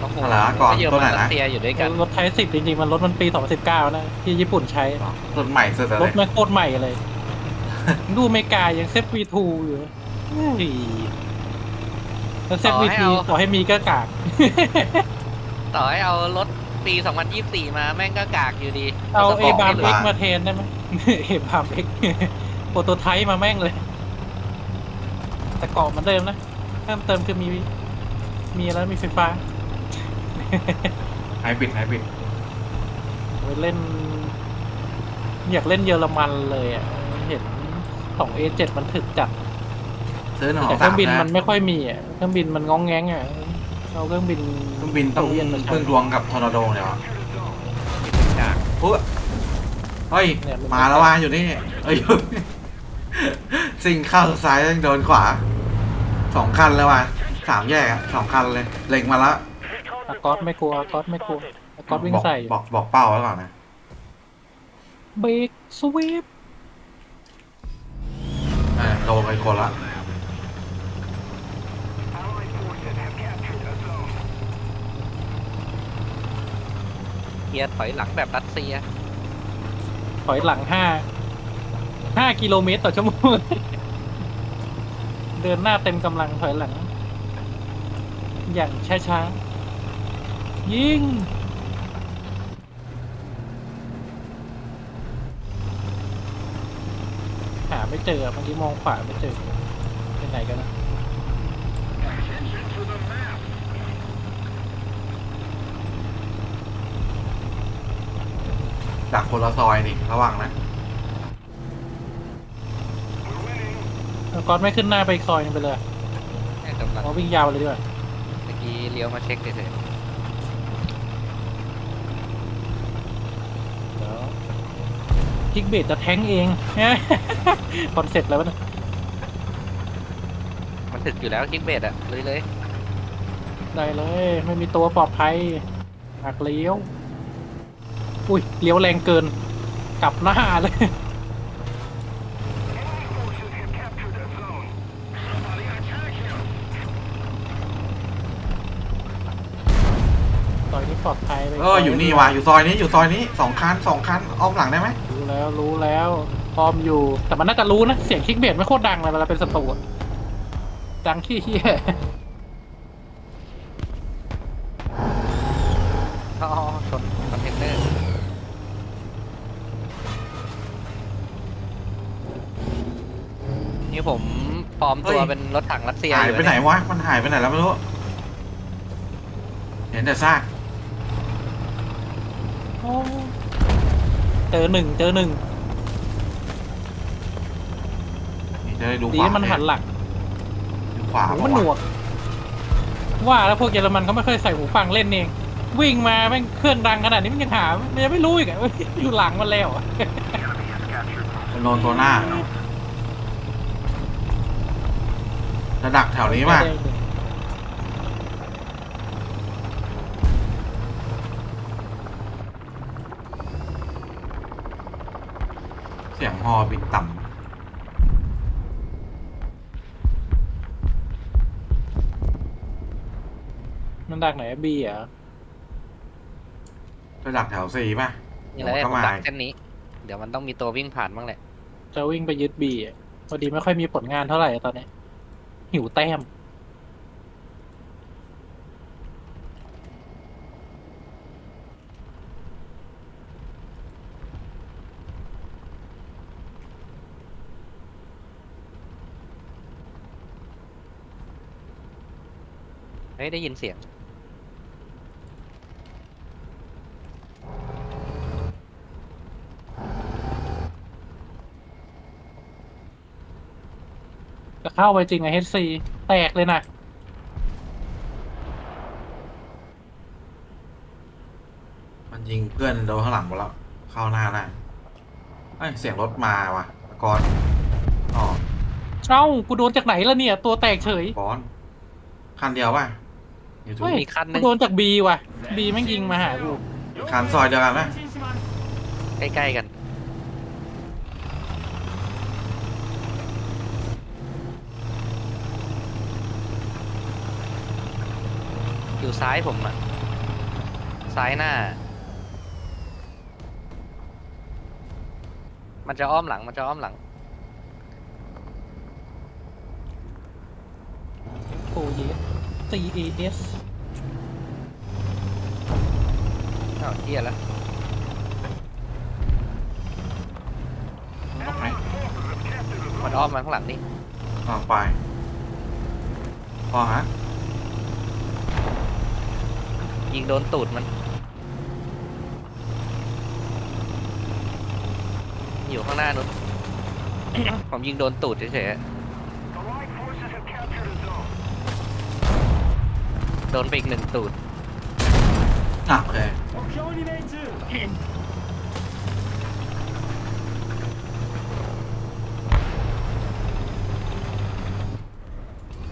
โอ้โหอะไรวะก่อนเยอรตัวไหนมันนะ รัสเซียอยู่ด้วยกันรถไทยสิบจริงๆ มันรถมันปี 2019 นะ ที่ญี่ปุ่นใช้ รถใหม่สุดเลรถยแม่งโคตรใหม่เลย ดูอเมริกายังเซฟ V2 อยู่เลยอุ้ยแล้วเซฟ V2 ต่อให้มีก็กาก ต่อให้เอารถปี 2024 มาแม่งก็กากอยู่ดีเอาสเอปร์ตบามไม่เอ็รู้กมาเทนได้ไหม เอบามเอ็กโปรโตไทป์มาแม่งเลย แต่เกาะเหมือนเดิมนะเพิ่มเติมคือมี มีแล้วมีไฟฟ้า ไฮบริดไฮบริดไปเล่น อยากเล่นเยอรมันเลยอะ เห็นของ A7 มันถึกจัด ซื้อหนึ่งขแต่องเครื่สาอมงบินนะมันไม่ค่อยมีอะ เครื่องบินมันง้องแง้งอะเอาเครื่องบินเครื่องบินต้องเรียนมาใช้ พึ่งดวงกับทอร์นาโดเนี่ยวะกากปุ๊บเฮ้ยเนี่ยมัน มาแล้วว่ะอยู่นี่เอ้ยสิ่งเข้าซ้ายโดนขวาสองคันเลยว่ะสามแยกอะสองคันเลยเล็งมาแล้วอา กอสไม่กลัวอากอสไม่กลัวอากอสวิ่งบอกใส่บอกบอกเป้าไว้ก่อนนะเบรกสวีปเออโดนไปคนละเกียร์ถอยหลังแบบรัสเซีย ถอยหลังห้าห้ากิโลเมตรต่อชั่วโมง เดินหน้าเต็มกำลังถอยหลัง อย่างช้าๆ ยิง หาไม่เจอเมื่อกี้มองขวาไม่เจอเป็นไหนกันนะดักคนละซอยนี่ระวังนะแล้วก๊อตไม่ขึ้นหน้าไปอีกซอยหนึงไปเลยเนี่ยกำลังเราวิ่งยาวเลยดีกว่าเมื่อกี้เลี้ยวมาเช็คเฉยเจิกเบสจะแทงเอง คอนเซ็ปต์แล้ววะเนี่ยๆมันถึกอยู่แล้วคิกเบสอะเลยเลยได้เลย ไม่มีตัวปลอดภัยหักเลี้ยว อุ้ยเลี้ยวแรงเกิน กลับหน้าเลยซอยนี้ปลอดภัยไปเอออยู่นี่ว่ะอยู่ซอยนี้อยู่ซอยนี้สองคันสองคันอ้อมหลังได้ไหม แล้วรู้แล้วพร้อมอยู่แต่มันน่าจะรู้นะ เสียงคลิกเบสไม่โคตรดังเลยเวลาเป็นศัตรูอะดังขี้เฮียอ๋อชนคอนเทนเนอร์นี่ผมปลอมตัวเป็นรถถังรัสเซียหายอยู่ไปไหนเยววะ มันหายไปไหนแล้วไม่รู้ เห็นแต่ซากโอ้ เจอหนึ่งเจอหนึ่งนี่จะได้ดูดีขวาที่มันหันหลังดูขวาโอ้ปะมันหนวะวก ว่าแล้วพวกเยอรมันเขาไม่เคยใส่หูฟังเล่นเอง วิ่งมาแม่งเครื่องดังขนาดนี้มันยังหามันยังไม่รู้อีกอะว่าอยู่หลังมันแล้วอะมันโดนตัวหน้าจะดักแถวนี้มาเสียง ฮอบินต่มันดักไหนบีอะำจะดักแถวสี่ป่ะนี่เลยเดี๋ยวผมันมก็ดัมากเส้นนี้ เดี๋ยวมันต้องมีตัววิ่งผ่านบ้างแหละ จะวิ่งไปยึดบีอะพอดีไม่ค่อยมีผลงานเท่าไหร่อะตอนนี้ หิวแต้ม เฮ้ยได้ยินเสียง จะเข้าไปจริงไอเฮดซีแตกเลยนะมันยิงเพื่อนโดนข้างหลังหมดแล้วเข้าหน้าได้เอ้ยเสียงรถมาว่ะก่อนอ๋อเอ้ากูโดนจากไหนล่ะเนี่ย ตัวแตกเฉย บอลคันเดียวป่ะ อยู่ทุกเฮ้ยมีคันหนึกูงโดนจากบีว่ะบีแม่งยิงมาหากูคันซอยเดียวกันไหมใกล้ๆกันอยู่อยู่ซ้ายผมอะซ้ายหน้า มันจะอ้อมหลัง มันจะอ้อมหลังโฟเย ส C A S อ้าวเทียแล้วต้องไหมมันอ้อมมาข้างหลังนี่ลองไป พอฮะ ยิงโดนตูดมัน อยู่ข้างหน้านู้น ผมยิงโดนตูดเฉยๆอะ โดนไปอีกหนึ่งตูดอะโอเค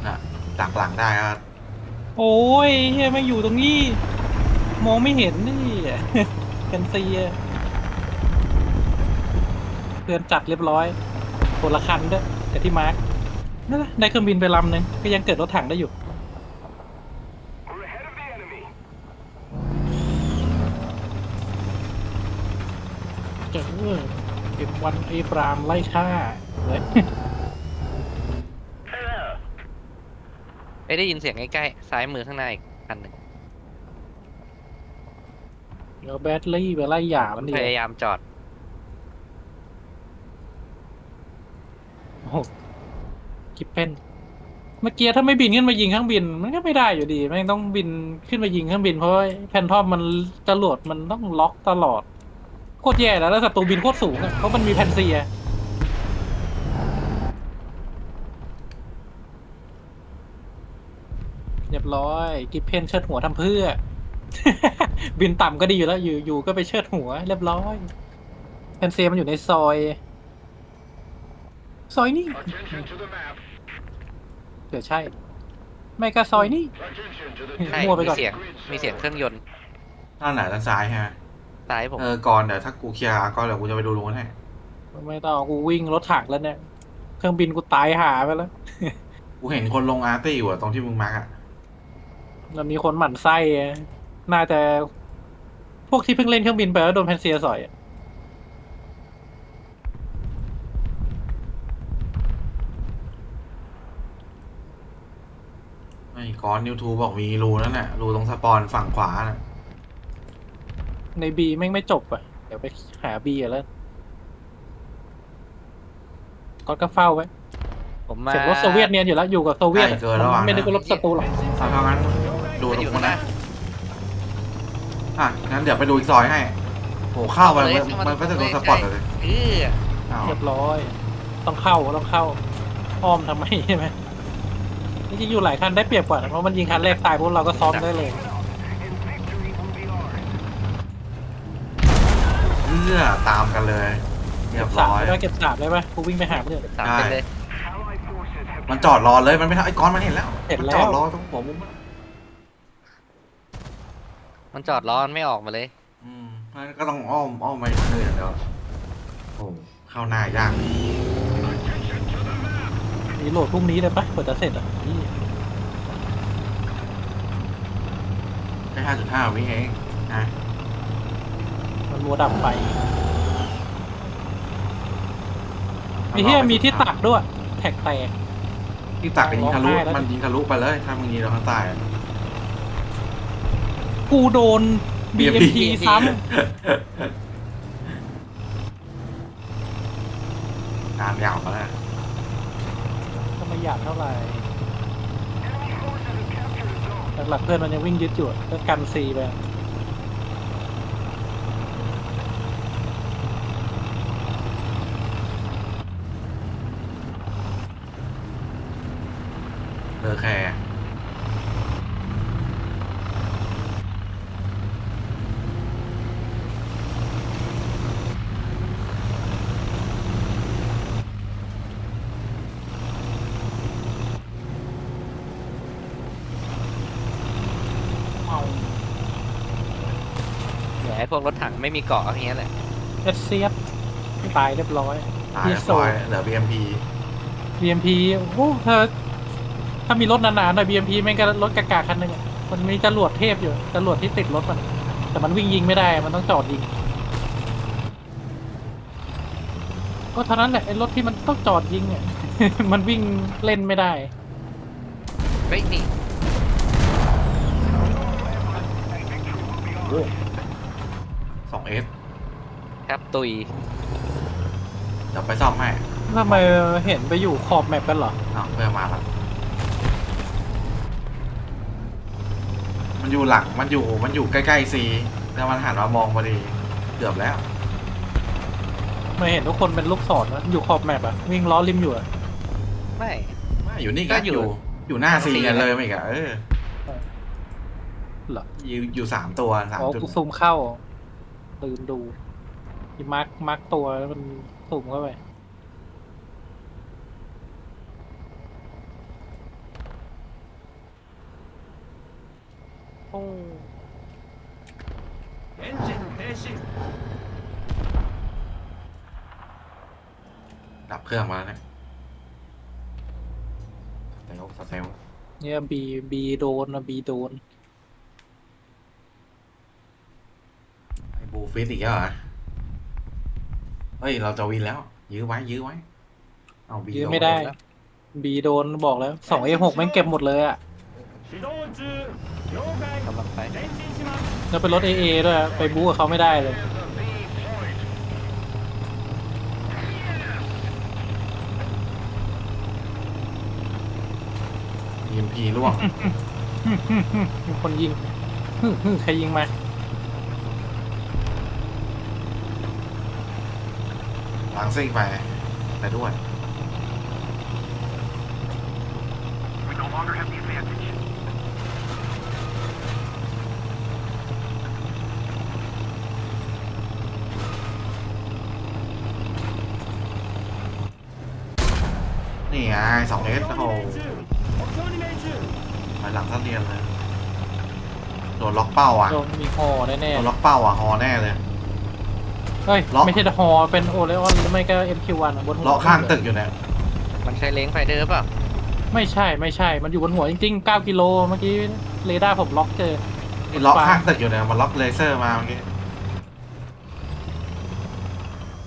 น่ะดักหลังได้ก็โอ้ยเฮียไม่อยู่ตรงนี้ มองไม่เห็นนี่ เป็นซีอะเพื่อนจัดเรียบร้อยคนละคันด้วยแต่ที่มาร์กนั่นแหละได้เครื่องบินไปลำหนึ่งก็ยังเกิดรถถังได้อยู่ เจอเอ็มวันเอปรามไล่ฆ่าเลยไม่ได้ยินเสียงใกล้ๆซ้ายมือข้างหน้าอีกคันหนึ่งเดี๋ยวแบตลี่ไปไล่หยามันดีพยายามจอดโอ้โหกิปเพนเมื่อกี้ถ้าไม่บินขึ้นมายิงเครื่องบิน มันก็ไม่ได้อยู่ดีแม่งต้องบินขึ้นมายิงเครื่องบินเพราะว่าแพนทอมมันจรวดมันต้องล็อกตลอดโคตรแย่แล้วแล้วศัตรูบินโคตรสูงอะเพราะมันมีแพนเซียเรียบร้อย กิปเพนเชิดหัวทำเพื่อ บินต่ำก็ดีอยู่แล้วอยู่อยู่ก็ไปเชิดหัว เรียบร้อยแพนเซียมันอยู่ในซอย ซอยนี่เดี๋ยวใช่ ไม่ก็ซอยนี่ ใช่มั่วไปมีก่อน เสียง มีเสียงเครื่องยนต์ ด้านไหนด้านซ้ายใช่ ไหมซ้ายผมเออก่อนเดี๋ยวถ้ากูเคลียร์ก็เดี๋ยวกูจะไปดูตรงนั้นให้ไม่ต้องกูวิ่งรถถังแล้วเนี่ย เครื่องบินกูตายหาไปแล้วกูเห็นคนลงอาร์ตี้อยู่อะตรงที่มึงมาร์กอะมันมีคนหมั่นไส้อะน่าจะพวกที่เพิ่งเล่นเครื่องบินไปแล้วโดนแพนเซียสอยอะไอ้ก้อนนิวทูบอกมีรูนั่นแหละรูตรงสปอนฝั่งขวาน่ะ ในบีแม่งไม่จบอะ เดี๋ยวไปหาบีแล้วก็ก็เฝ้าไว้ผมมาเสร็จรถโซเวียตเนียนอยู่แล้วอยู่กับโซเวียตอะใกล้เกินระหว่าง ไม่ได้ก็รถศัตรูหรอกเอาเท่านั้นดูมันตรอยู่งข้างหนั้น้านอะงั้นเดี๋ยวไปดูอีกซอยให้โหเข้าไปเอาเลยมันมันก็จะโดนสเอาเลยปอตเลยเอออ้าวเรียบร้อย ต้องเข้าต้องเข้าอ้อมทำไมใช่ไหมนี่จะอยู่หลายคันได้เปรียบกว่านะเพราะมันยิงคันแรกตายพวกเราก็ซ้อมได้เลย เพื่อตามกันเลยเรียบสามร้อย ได้ปะเก็บสามได้ปะกูวิ่งไปหาเพื่อน สามเป็นเลยมันจอดรอเลยมันไม่ทำไอ้ก้อนมันเห็นแล้วเห็นมันแล้วจอดรอตรงหัวมุมอะมันจอดล้อมันไม่ออกมาเลย อืมงั้นก็ต้องอ้อมอ้อมไปเรื่อยๆเดี๋ยวโอ้เข้าหน้ายากมีโหลดพรุ่งนี้เลยปะกว่าจะเสร็จอะนี่แค่ห้าจุดห้าวิเองนะ มันมัวดับไฟมีเฮียมีที่ตักด้วย แท็กแตก ที่ตักยิงทะลุ ร้องไห้แล้ว มันยิงทะลุไปเลย ถ้ามึงยิงเราข้างใต้อะกูโดน BMP ซ้งานยาวมาแล้วำก็ไม่อยากเท่าไหร่หลักๆเพื่อนมันยังวิ่งยึดอยู่อะก็กันซีไปเอ อแคร์เอาเดี๋ยวไอ้พวกรถถังไม่มีเกาะอย่างเงี้ยแหละ เอสเซียสตายเรียบร้อย ตายเรียบร้อยเหลือ BMP BMP โอ้ถ้า ถ้ามีรถนานๆหน่อย BMP แม่งก็รถกากาคันหนึ่งอะมันมีจรวดเทพอยู่จรวดที่ติดรถมัน แต่มันวิ่งยิงไม่ได้ มันต้องจอดยิง ก็เท่านั้นแหละไอ้รถที่มันต้องจอดยิงเนี่ย มันวิ่งเล่นไม่ได้ เฮ้ยนี่สองเอสครับตุยเดี๋ยวไปซ่อมให้ทำไมเห็นไปอยู่ขอบแมปกันเหรออ้าวเพื่อนมาแล้ว มันอยู่หลัง มันอยู่ มันอยู่ใกล้ๆซีแล้วมันหันมามองพอดี เกือบแล้ว ไม่เห็นทุกคนเป็นลูกศรนะอยู่ขอบแมปอะวิ่งล้อริมอยู่อะไม่ ไม่อยู่นี่ก็ก็อยู่อยู่ อยู่หน้าซีซีกันนะเลยไม่อีกอะเออเหรออยู่อยู่สามตัวสามอ๋อจุดกูซูมเข้าลืมดูอีมาร์คมาร์คตัวแล้วมันซูมเข้าไป โอ้ エンジン停止 ดับเครื่องมาแล้วเนี่ยสเตลสเตล เนี่ยบีบีโดนนะบีโดน ไอ้บูฟิตอีกแล้วเหรอเฮ้ย เราจะวินแล้ว ยื้อไว้ ยื้อไว้ เอาบี ยื้อ โน ไม่ได้ บีโดนบอกแล้วสองเอหกแม่งเก็บหมดเลยอะ 起動中了解 กำลังไปเราเป็นรถ AA ด้วยไปบู๊กับเขาไม่ได้เลย ยิมพีร่วง มีคนยิงใครยิงมา หลังซิ่งไปไปด้วย We no longer have the advantage. นี่ไงสองเมตโอ้ถอหลังสั้นเรียนเลยโดนล็อกเป้าอะโดนมีฮอแน่โดนล็อกเป้าอะฮอแน่เลยเฮ้ยไม่ใช่ฮอเป็นโอเลออนหรือไม่ก็เอ็มคิววันบนหัวล็อกข้างตึกอยู่เนี่ยมันใช้เล้งไฟเดอร์ป่ะไม่ใช่ไม่ใช่มันอยู่บนหัวจริงๆ 9 กิโลเมื่อกี้เรดาร์ผมล็อกเจอล็อกข้างตึกอยู่เนี่ยมันล็อกเลเซอร์มาเมื่อกี้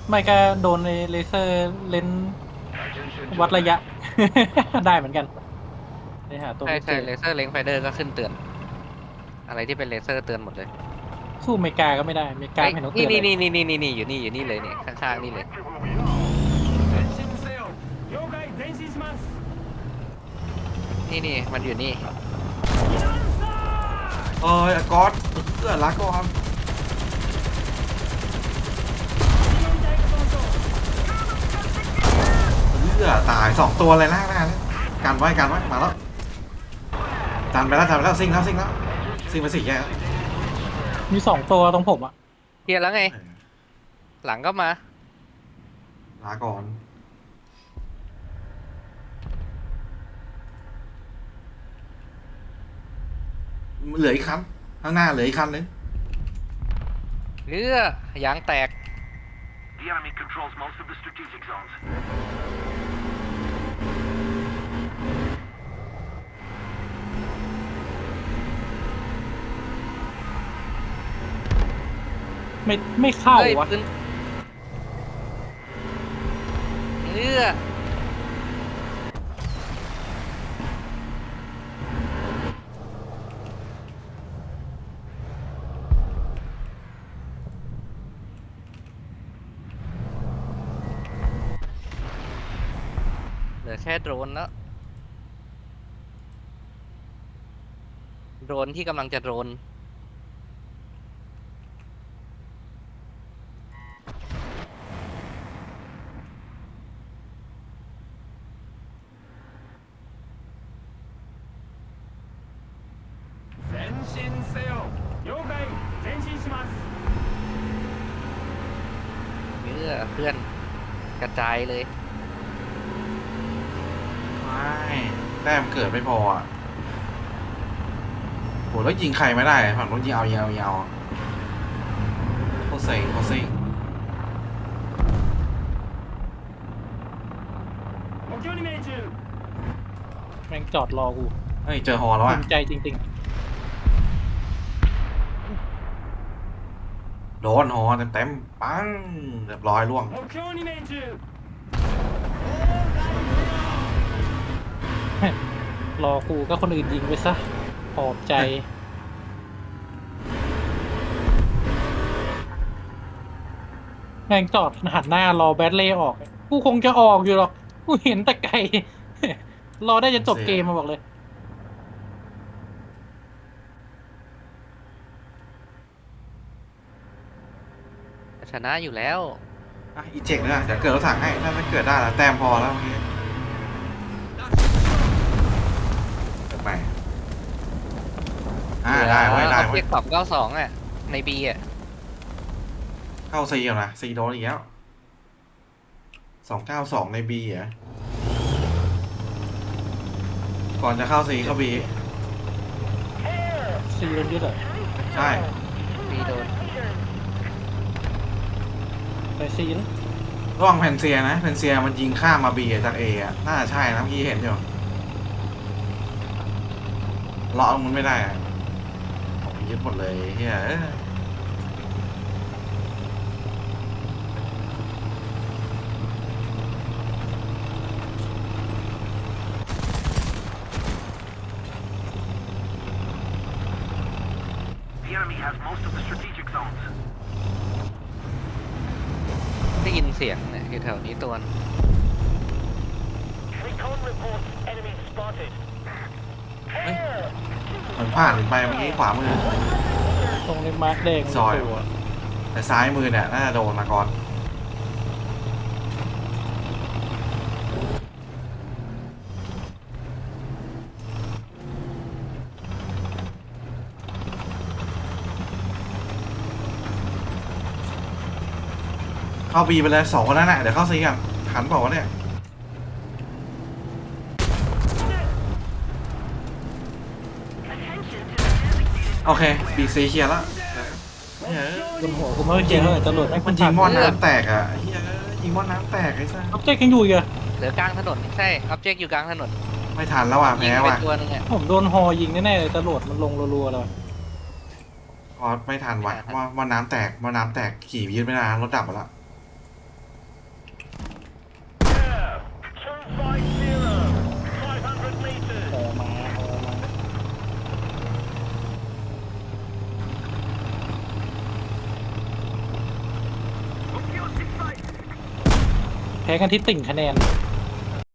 ไม่ก็โดนเลเซอร์เลน วัดระยะ ได้เหมือนกันใช่ใช่เลเซอร์เลงไฟเดอร์ก็ขึ้นเตือน อะไรที่เป็นเลเซอร์เตือนหมดเลยสู้เมกาก็ไม่ได้เมกาไม่เห็นเขาเตือยนนี่นี่นี่นี่นี่นี่อยู่นี่อยู่นี่เลยเนี่ยข้างๆนี่เลยนี่นี่มันอยู่นี่โอ้ยก๊อตเพื่อรักก่อน เอื้อตายสองตัวเลยนะนะกันไว้กันไว้มาแล้วจันไปแล้วจันไปแล้วซิ่งแล้วซิ่งแล้วซิ่งไปสี่แยกแล้วมีสองตัวตรงผมอะเคลียร์แล้วไง หลังก็มา ลาก่อนเหลืออีกคันข้างหน้าเหลืออีกคันนึงเรือยางแตก The enemy controls most of the strategic zones ไม่ไม่เข้าเฮ้ยวะ ปืนเรือเหลือแค่โดรนแล้ว โดรนที่กำลังจะโดรน อเพื่อนกระจายเลย ไม่แต้มเกิดไม่พออะโหแล้วยิงใครไม่ได้ฝั่งนู้นยิงเอายเอายิงเอาโคตเซ็งโคตเซ็ง แม่งจอดรอกูเฮ้ยเจอฮอแล้วอะมิใจจริง ๆ โดนหอเต็มๆปังเรียบร้อยล่วง รอกูก็คนอื่นยิงไปซะขอบใจ แม่งจอดหันหน้ารอแบทเล่ออก กูคงจะออกอยู่หรอก กูเห็นแต่ไกล รอได้จนจบเกมมาบอกเลย ชนะอยู่แล้ว อะอีเจกเนี่ยเดี๋ยวเกิดรถถังให้ถ้ามันเกิดได้แล้วแต้มพอแล้วเมื่อกี้เกิดไปอ่าได้ไว้ได้ออบไว้เจกต์สองเก้าสองอะ ในบีอะ เข้าซีก่อนนะซีโดนอีกแล้วสองเก้าสองในบีเหรอก่อนจะเข้าซีเข้าบีซีโดนยึดเหรอใช่ บีโดน ไปซีแล้วระหว่างแผ่นเซียนะแผ่นเซียมันยิงข้ามมาบีจากเอะน่าจะใช่นะเมื่อกี้เห็นอยู่เลาะมันไม่ได้อะผมยึดหมดเลยเฮียเอ้ย ได้ ยินเสียงเนี่ยอยู่แถวนี้ตัวนึง Recon reports enemy spotted เหมือนผ่านไปเมื่อกี้ขวามือ ตรงในมาร์กแดงซอยตัวแต่ซ้ายมือเนี่ยน่าจะโดนมาก่อนาบีไปเลยสองคนนั้นแหละเดี๋ยวเข้าซีกันขันบอกว่าเนี่ยโอเคบีซีเคลียร์แล้วเฮ้ยบนหัวกูไม่เจอเลยตำรวจแม่งมันยิงมอนน้ำแตกอะเฮ้ยยิงมอนน้ำแตกไอ้ซ่าออบเจกต์ยังอยู่อีกเหรอเหลือกลางถนนใช่ออบเจกต์อยู่กลางถนนไม่ทันแล้วว่ะยิงแพ้ไปว่ะตัวนึงอะผมโดนฮอยิงแน่ๆเลยตำรวจมันลงรัวๆเลยพอไม่ทันว่ะว่าว่าน้ำแตกว่าน้ำแตกขี่ยืดไม่นานรถดับหมดแล้ว 250 500 meters ฮอมาฮอมาแพ้กันที่ติ่งคะแนน